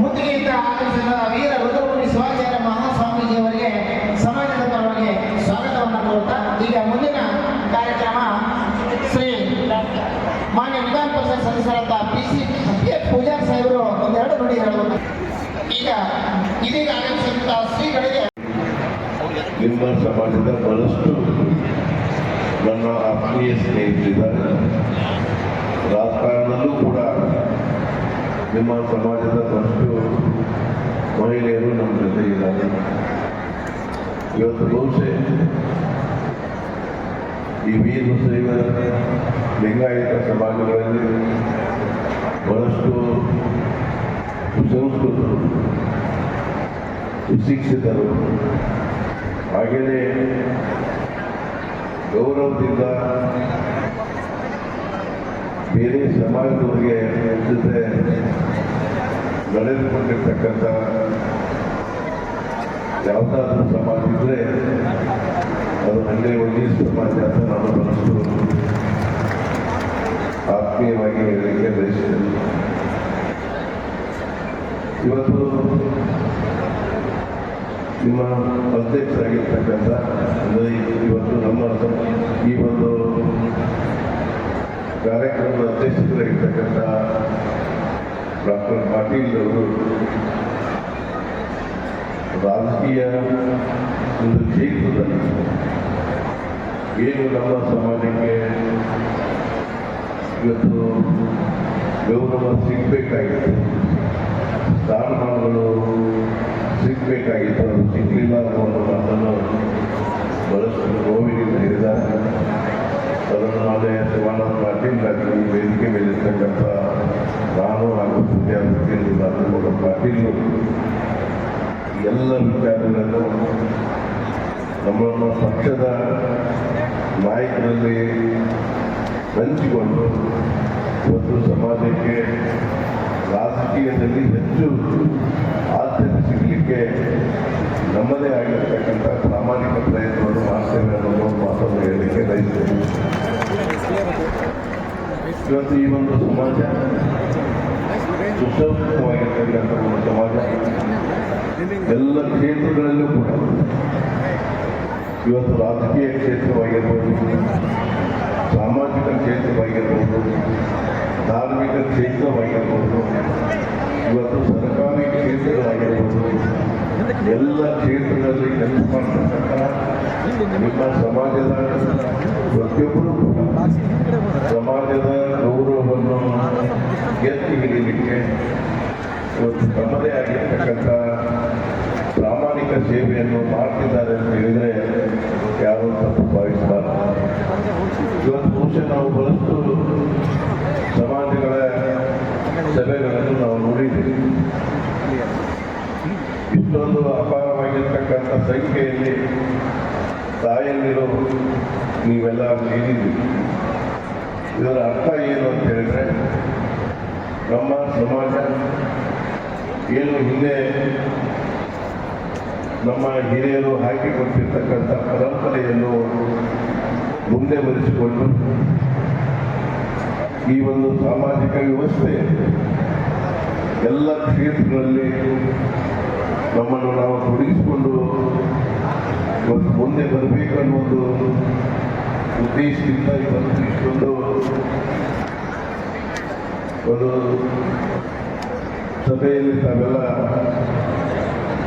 ಮುತ್ತಿಗೆಯಿಂದ ಆಚರಿಸಿದ ವೀರ ರುದ್ರಮುನಿ ಶಿವಾಚಾರ್ಯ ಮಹಾಸ್ವಾಮೀಜಿಯವರಿಗೆ ಸಮಾಜದ ಪರವಾಗಿ ಸ್ವಾಗತವನ್ನು ಕೋರುತ್ತಾ, ಈಗ ಮುಂದಿನ ಕಾರ್ಯಕ್ರಮ ಶ್ರೀ ಮಾನ್ಯ ವಿಧಾನ ಪರಿಷತ್ ಸದಸ್ಯರಾದ P C P H Pujar ಸಾಹೇಬರು ಒಂದೆರಡು ನುಡಿ ಹೇಳಬೇಕು. ಈಗ ಇದೀಗ ಆಗಮಿಸಿದಂತಹ ಶ್ರೀಗಳಿಗೆ ನಿಮ್ಮ ಸಮಾಜದ ಬಹಳಷ್ಟು ನನ್ನ ಆತ್ಮೀಯ ಸ್ನೇಹಿತರಿದ್ದಾರೆ. ರಾಜಕಾರಣದಲ್ಲೂ ಕೂಡ ನಿಮ್ಮ ಸಮಾಜದ ಬಹಳಷ್ಟು ಮಹಿಳೆಯರು ನಮ್ಮ ಜೊತೆ ಇದ್ದಾರೆ ಇವತ್ತು ಬಹುಶಃ ಈ ವೀರ ಶೈವ ಲಿಂಗಾಯತ ಸಮಾಜಗಳಲ್ಲಿ ಬಹಳಷ್ಟು ಸುಸಂಸ್ಕೃತರು ಸುಶಿಕ್ಷಿತರು ಹಾಗೆಯೇ ಗೌರವದಿಂದ ಬೇರೆ ಸಮಾಜದವರಿಗೆ ಜೊತೆ ನಡೆದುಕೊಂಡಿರ್ತಕ್ಕಂಥ ಯಾವುದಾದ್ರೂ ಸಮಾಜ ಇದ್ದರೆ ಅದು ಹಳ್ಳಿ ಒಳ್ಳೆ ಸಮಾಜ ಅಂತ ನಾನು ಮನಸ್ಸು ಆತ್ಮೀಯವಾಗಿ ಹೇಳಲಿಕ್ಕೆ ಬಯಸ್ತೇನೆ. ಇವತ್ತು ನಿಮ್ಮ ಅಧ್ಯಕ್ಷರಾಗಿರ್ತಕ್ಕಂಥ ಅಂದರೆ ಇವತ್ತು ನಮ್ಮ ಈ ಒಂದು ಕಾರ್ಯಕ್ರಮದ ಅಧ್ಯಕ್ಷರಾಗಿರ್ತಕ್ಕಂಥ ಡಾಕ್ಟರ್ ಪಾಟೀಲ್ ಅವರು ರಾಜಕೀಯ ಒಂದು ಕ್ಷೇತ್ರದಲ್ಲಿ ಏನು ನಮ್ಮ ಸಮಾಜಕ್ಕೆ ಇವತ್ತು ಗೌರವ ಸಿಗಬೇಕಾಗಿತ್ತು, ಸ್ಥಾನಮಾನಗಳು ಸಿಗಬೇಕಾಗಿತ್ತು ಅದು ಸಿಗಲಿಲ್ಲ ಅನ್ನೋ ಮಾತನ್ನು ಬಹಳಷ್ಟು ನೋವಿನಿಂದ ಹೇಳಿದ್ದಾರೆ ನಾಳೆ ಶಿವಾನಂದ ಪಾಟೀಲ್ ಆಗಲಿ ವೇದಿಕೆ ಮೇಲಿರ್ತಕ್ಕಂಥ ನಾನು ಹಾಗೂ ರಾಜಗೌಡ ಪಾಟೀಲ್ ಎಲ್ಲ ವಿಚಾರಗಳನ್ನು ನಮ್ಮ ಪಕ್ಷದ ನಾಯಕರಲ್ಲಿ ಹಂಚಿಕೊಂಡು ಇವತ್ತು ಸಮಾಜಕ್ಕೆ ರಾಜಕೀಯದಲ್ಲಿ ಹೆಚ್ಚು ಆದ್ಯತೆ ಸಿಗಲಿಕ್ಕೆ ನಮ್ಮದೇ ಆಗಿರ್ತಕ್ಕಂಥ ಪ್ರಾಮಾಣಿಕ ಪ್ರಯತ್ನವನ್ನು ಮಾಡ್ತೇವೆ ಅನ್ನೋದು ಮಾತನ್ನು ಹೇಳಲಿಕ್ಕೆ ಬಯಸ್ತೇನೆ. ಇವತ್ತು ಈ ಒಂದು ಸಮಾಜ ಸುಸಂಸ್ಕೃತವಾಗಿರ್ತಕ್ಕಂಥ ಒಂದು ಸಮಾಜ. ಎಲ್ಲ ಕ್ಷೇತ್ರಗಳಲ್ಲೂ ಕೂಡ ಇವತ್ತು ರಾಜಕೀಯ ಕ್ಷೇತ್ರವಾಗಿರ್ಬೋದು, ಸಾಮಾಜಿಕ ಕ್ಷೇತ್ರವಾಗಿರ್ಬೋದು, ಧಾರ್ಮಿಕ ಕ್ಷೇತ್ರವಾಗಿರ್ಬೋದು, ಇವತ್ತು ಸರ್ಕಾರಿ ಕ್ಷೇತ್ರಗಳಾಗಿರ್ಬೋದು ಎಲ್ಲ ಕ್ಷೇತ್ರಗಳಲ್ಲಿ ಕೆಲಸ ಮಾಡತಕ್ಕಂಥ ನಿಮ್ಮ ಸಮಾಜದ ಪ್ರತಿಯೊಬ್ಬರು ಸಮಾಜದ ಎತ್ತಿ ಹಿಡಿಯಲಿಕ್ಕೆ ಇವತ್ತು ತಮ್ಮದೇ ಆಗಿರ್ತಕ್ಕಂಥ ಪ್ರಾಮಾಣಿಕ ಸೇವೆಯನ್ನು ಮಾಡ್ತಿದ್ದಾರೆ ಅಂತ ಹೇಳಿದರೆ ಯಾರು ತಪ್ಪು ಭಾವಿಸಬಾರದು ಇವತ್ತು ಮುಂಚೆ ನಾವು ಬಹಳಷ್ಟು ಸಮಾಜಗಳ ಸಭೆಗಳನ್ನು ನಾವು ನೋಡಿದ್ದೀವಿ ಇಷ್ಟೊಂದು ಅಪಾರವಾಗಿರ್ತಕ್ಕಂಥ ಸಂಖ್ಯೆಯಲ್ಲಿ ತಾಯಲ್ಲಿರೋ ನೀವೆಲ್ಲ ನೀಡಿದ್ದೀವಿ ಇದರ ಅರ್ಥ ಏನು ಅಂತ ಹೇಳಿದ್ರೆ ನಮ್ಮ ಸಮಾಜ ಏನು ಹಿಂದೆ ನಮ್ಮ ಹಿರಿಯರು ಹಾಕಿಕೊಟ್ಟಿರ್ತಕ್ಕಂಥ ಪರಂಪರೆಯನ್ನು ಮುಂದೆ ಬರೆಸಿಕೊಂಡು ಈ ಒಂದು ಸಾಮಾಜಿಕ ವ್ಯವಸ್ಥೆ ಎಲ್ಲ ಕ್ಷೇತ್ರಗಳಲ್ಲಿ ನಮ್ಮನ್ನು ನಾವು ತೊಡಗಿಸಿಕೊಂಡು ಮುಂದೆ ಬರಬೇಕು ಒಂದು ಉದ್ದೇಶದಿಂದ ಇವತ್ತು ಇಷ್ಟೊಂದು ಒಂದು ಸಭೆಯಲ್ಲಿ ತಾವೆಲ್ಲ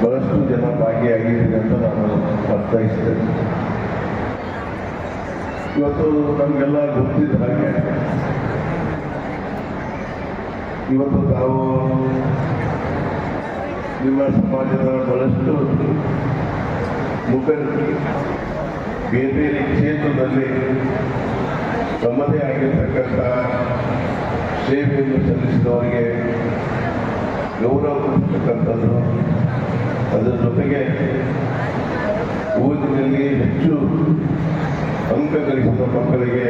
ಬಹಳಷ್ಟು ಜನ ಭಾಗಿಯಾಗಿದ್ದೀರಿ ಅಂತ ನಾನು ಅರ್ಥೈಸ್ತೇನೆ. ಇವತ್ತು ನಮಗೆಲ್ಲ ಗೊತ್ತಿದ್ದ ಹಾಗೆ, ಇವತ್ತು ತಾವು ನಿಮ್ಮ ಸಮಾಜದ ಬಹಳಷ್ಟು ಮುಖಂಡರು ಬೇರೆ ಬೇರೆ ಕ್ಷೇತ್ರದಲ್ಲಿ ತಮ್ಮದೇ ಆಗಿರ್ತಕ್ಕಂಥ ಸೇವೆಯನ್ನು ಸಲ್ಲಿಸಿದವರಿಗೆ ಗೌರವ ಕೊಡ್ತಕ್ಕಂಥದ್ದು ಅದರ ಜೊತೆಗೆ ಓದಿನಲ್ಲಿ ಹೆಚ್ಚು ಅಂಕ ಗಳಿಸಿದ ಮಕ್ಕಳಿಗೆ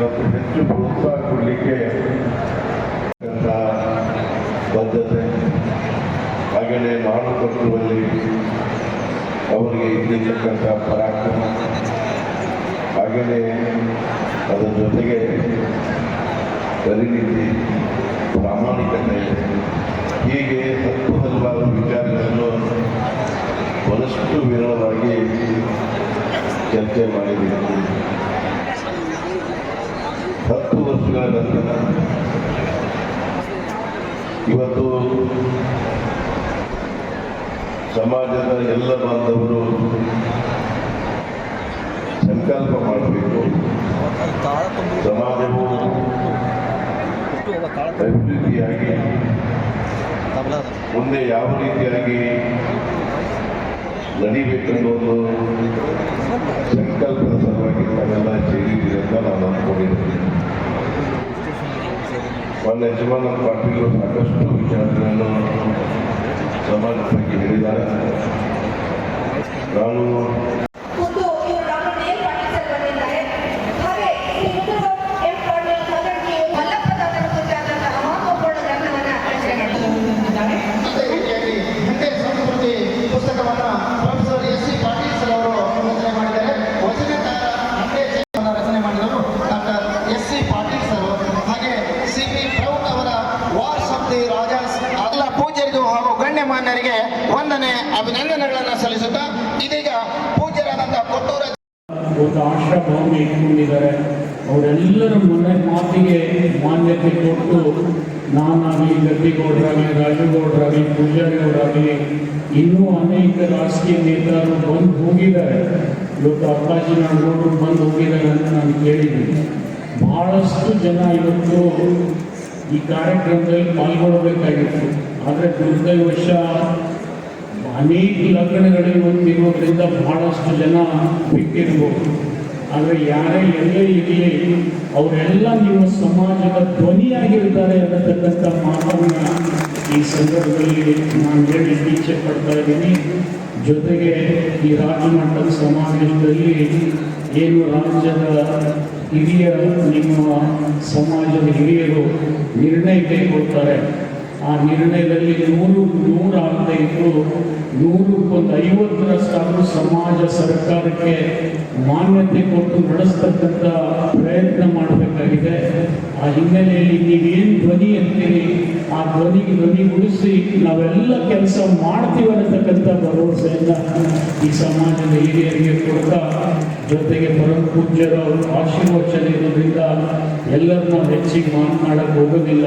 ಮತ್ತು ಹೆಚ್ಚು ಪ್ರೋತ್ಸಾಹ ಕೊಡಲಿಕ್ಕೆ ಬದ್ಧತೆ ಹಾಗೆಯೇ ಮಾಡಿಕೊಟ್ಟುವಲ್ಲಿ ಅವರಿಗೆ ಇದ್ದಿರ್ತಕ್ಕಂಥ ಪರಾಕ್ರಮ. ಹಾಗೆಯೇ ಅದರ ಜೊತೆಗೆ ಪರಿಣಿತಿ ಪ್ರಾಮಾಣಿಕತೆ ಇದೆ ಹೀಗೆ ಹತ್ತು ಹಲವಾರು ವಿಚಾರಗಳನ್ನು ಬಹಳಷ್ಟು ವಿರಳವಾಗಿ ಚರ್ಚೆ ಮಾಡಿದ್ದೀವಿ ಹತ್ತು ವರ್ಷಗಳ ನಂತರ ಇವತ್ತು ಸಮಾಜದ ಎಲ್ಲ ಬಾಂಧವರು ಸಂಕಲ್ಪ ಮಾಡಬೇಕು. ಸಮಾಜವು ಅಭಿವೃದ್ಧಿಯಾಗಿ ಮುಂದೆ ಯಾವ ರೀತಿಯಾಗಿ ನಡಿಬೇಕೆಂದು ಒಂದು ಸಂಕಲ್ಪದ ಸಲುವಾಗಿ ನಾವೆಲ್ಲ ಸೇರಿದ್ದೀರಿ ಅಂತ ನಾನು ಅಂದ್ಕೊಂಡಿದ್ದೀನಿ ನನ್ನ ಯಜಮಾನ ಪಾಟೀಲ್ ಸಾಕಷ್ಟು ವಿಚಾರಗಳನ್ನು ಸಮಾಜದ ಬಗ್ಗೆ ಹೇಳಿದ್ದಾರೆ. ನಾನು ಹಾಗೂ ಗಣ್ಯಮಾನ್ಯರಿಗೆ ವಂದನೆ, ಅಭಿನಂದನೆಗಳನ್ನು ಸಲ್ಲಿಸುತ್ತಾ ಇದೀಗ ಪೂಜ್ಯರಾದಂತಹ ಕೊಟ್ಟೂರ ಒಂದು ಆಶ್ರಮವನ್ನು ಇಟ್ಕೊಂಡಿದ್ದಾರೆ ಅವರೆಲ್ಲರ ಮನೆ ಮಾತಿಗೆ ಮಾನ್ಯತೆ ಕೊಟ್ಟು ನಾನಾಗಲಿ ಗದ್ದಿಗೌಡರಾಗಲಿ ರಾಜುಗೌಡರಾಗಲಿ ಪೂಜಾರಿಗೌಡರಾಗಲಿ ಇನ್ನೂ ಅನೇಕ ರಾಜಕೀಯ ನೇತಾರರು ಬಂದು ಹೋಗಿದ್ದಾರೆ. ಇವತ್ತು ಅಪ್ಪಾಜಿ ಅಪ್ಪಾಜಿನಗೌಡರು ಬಂದು ಹೋಗಿದ್ದಾರೆ ಅಂತ ನಾನು ಕೇಳಿದ್ದೀನಿ. ಬಹಳಷ್ಟು ಜನ ಇವತ್ತು ಈ ಕಾರ್ಯಕ್ರಮದಲ್ಲಿ ಪಾಲ್ಗೊಳ್ಳಬೇಕಾಗಿತ್ತು ಆದರೆ ದುರ್ದೈವಶ ಅನೇಕ ಲಗ್ನಗಳಿಗೆ ಹೊಂದಿರೋದ್ರಿಂದ ಬಹಳಷ್ಟು ಜನ ಬಿಟ್ಟಿರ್ಬೋದು. ಆದರೆ ಯಾರೇ ಎಲ್ಲೇ ಇರಲಿ, ಅವರೆಲ್ಲ ನಿಮ್ಮ ಸಮಾಜದ ಧ್ವನಿಯಾಗಿರ್ತಾರೆ ಅನ್ನತಕ್ಕಂಥ ಮಾತನ್ನು ಈ ಸಂದರ್ಭದಲ್ಲಿ ನಾನು ಹೇಳಿ ಇಚ್ಛೆ ಪಡ್ತಾ ಇದ್ದೀನಿ. ಜೊತೆಗೆ ಈ ರಾಜ್ಯ ಮಟ್ಟದ ಸಮಾವೇಶದಲ್ಲಿ ಏನು ರಾಜ್ಯದ ಹಿರಿಯರು ನಿಮ್ಮ ಸಮಾಜದ ಹಿರಿಯರು ನಿರ್ಣಯ ಕೈಗೊಳ್ತಾರೆ ಆ ನಿರ್ಣಯದಲ್ಲಿ ನೂರು ನೂರ ಇದ್ದು ನೂರಕ್ಕೊಂದು ಐವತ್ತರಷ್ಟಾದರೂ ಸಮಾಜ ಸರ್ಕಾರಕ್ಕೆ ಮಾನ್ಯತೆ ಕೊಟ್ಟು ನಡೆಸ್ತಕ್ಕಂಥ ಪ್ರಯತ್ನ ಮಾಡಬೇಕಾಗಿದೆ. ಆ ಹಿನ್ನೆಲೆಯಲ್ಲಿ ನೀವೇನು ಧ್ವನಿ ಅಂತೀರಿ ಆ ಧ್ವನಿಗೆ ಧ್ವನಿ ಉಳಿಸಿ ನಾವೆಲ್ಲ ಕೆಲಸ ಮಾಡ್ತೀವಿ ಅನ್ನತಕ್ಕಂಥ ಭರವಸೆಯಿಂದ ಈ ಸಮಾಜದ ಹಿರಿಯರಿಗೆ ಕೊಡ್ತಾ ಜೊತೆಗೆ ಪರಮ ಪೂಜ್ಯರ ಆಶೀರ್ವಚನ ಇರೋದ್ರಿಂದ ಎಲ್ಲರನ್ನ ಹೆಚ್ಚಿಗೆ ಮಾತನಾಡಕ್ಕೆ ಹೋಗೋದಿಲ್ಲ.